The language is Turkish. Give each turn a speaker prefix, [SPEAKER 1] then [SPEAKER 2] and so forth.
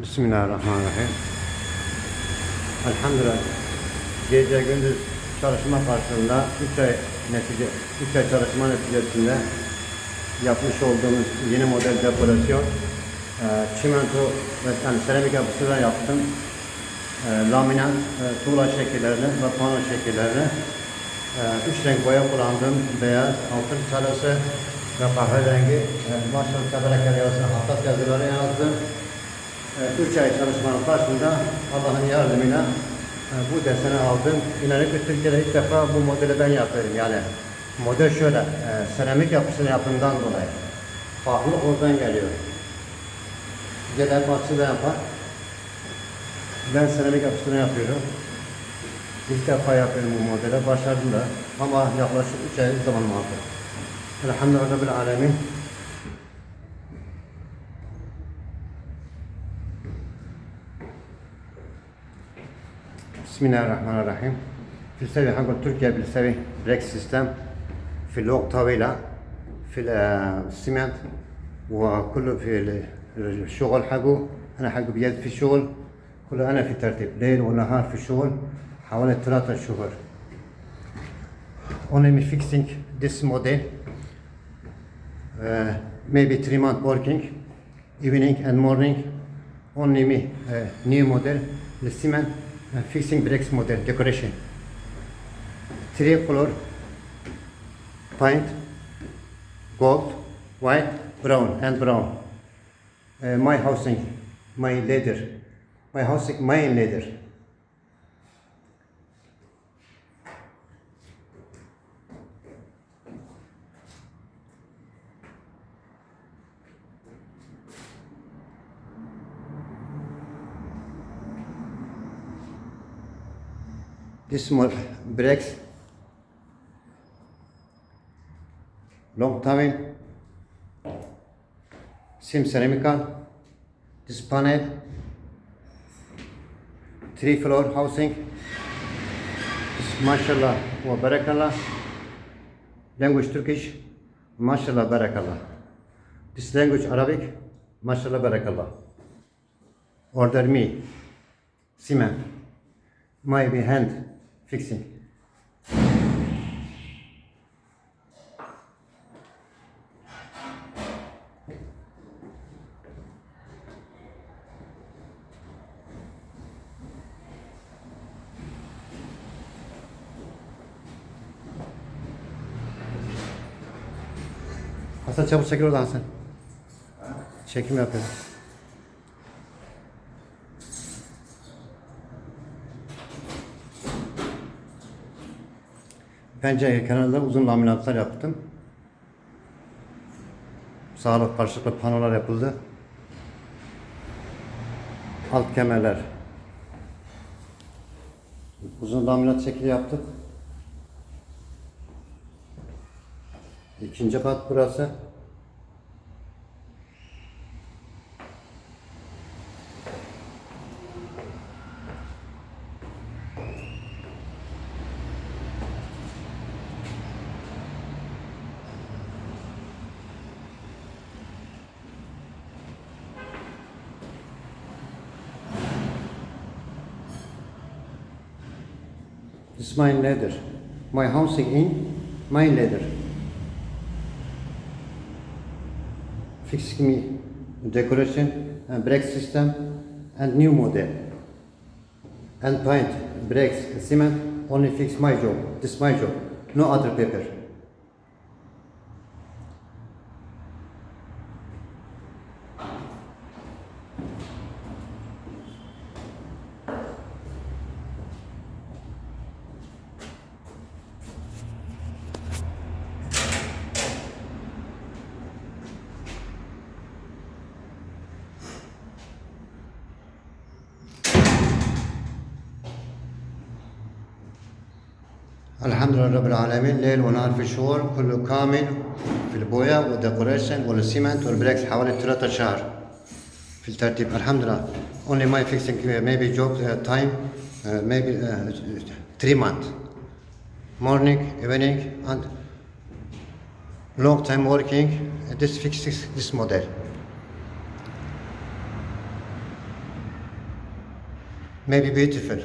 [SPEAKER 1] Bismillahirrahmanirrahim. Elhamdülillah. Gece gündüz çalışma karşılığında 3 ay netice 3 ay çalışma neticesinde yapmış olduğumuz yeni model dekorasyon e, çimento ve yani seramik yapısıyla yaptım. E, laminat, e, tuğla şekillerini ve pano şekillerini e, üç renk boya kullandım. Beyaz, altın sarısı ve kahverengi. E, maşallah tebarek yazısı, hatat yazıları yazdım. 3 ay çalışmanın başında Allah'ın yardımıyla e, bu deseni aldım. İnanın ki Türkiye'de ilk defa bu modeli ben yapıyorum. Yani model şöyle, e, seramik yapısını yapımından dolayı. Farklı oradan geliyor. Gelen bahçe de yapar. Ben seramik yapısını yapıyorum. İlk defa yapıyorum bu modele. Başardım da. Ama yaklaşık 3 ay zaman aldı. Elhamdülillah Rabbil Alemin. في السبي حق تركيا بالسبي بريك سيستم في اللوق طويلة في السمنت وكله في ال- الشغل حقه أنا حقه بيد في الشغل كله أنا في ترتيب ليل ونهار في الشغل حوالي ثلاثة شهور Only fixing this model uh, maybe three month working evening and morning. Only me uh, new model the cement fixing bricks model decoration. Three color paint gold white brown and brown. Uh, my housing my leather. My housing my leather This small breaks. Long time sim ceramical. This panel. Three floor housing. This mashallah wa barakallah. Language Turkish. Mashallah barakallah. This language Arabic. Mashallah barakallah. Order me. Cement my hand fixing. Hasan çabuk çekil oradan Hasan. Çekim yapıyorum. Pencere kenarında uzun laminatlar yaptım. Sağlık karşılıklı panolar yapıldı. Alt kemerler. Uzun laminat şekli yaptık. İkinci kat burası. This is my leather. My housing in my leather. Fixing me decoration and brake system and new model. And paint, brakes, cement, only fix my job. This is my job. No other paper. الحمد لله رب العالمين ليل ونهار في الشغل كله كامل في البويا والديكوريشن والسيمنت والبريكس حوالي ثلاثة شهر في الترتيب الحمد لله only my fixing uh, maybe job uh, time uh, maybe uh, three months morning evening and long time working this fixes this model Maybe beautiful.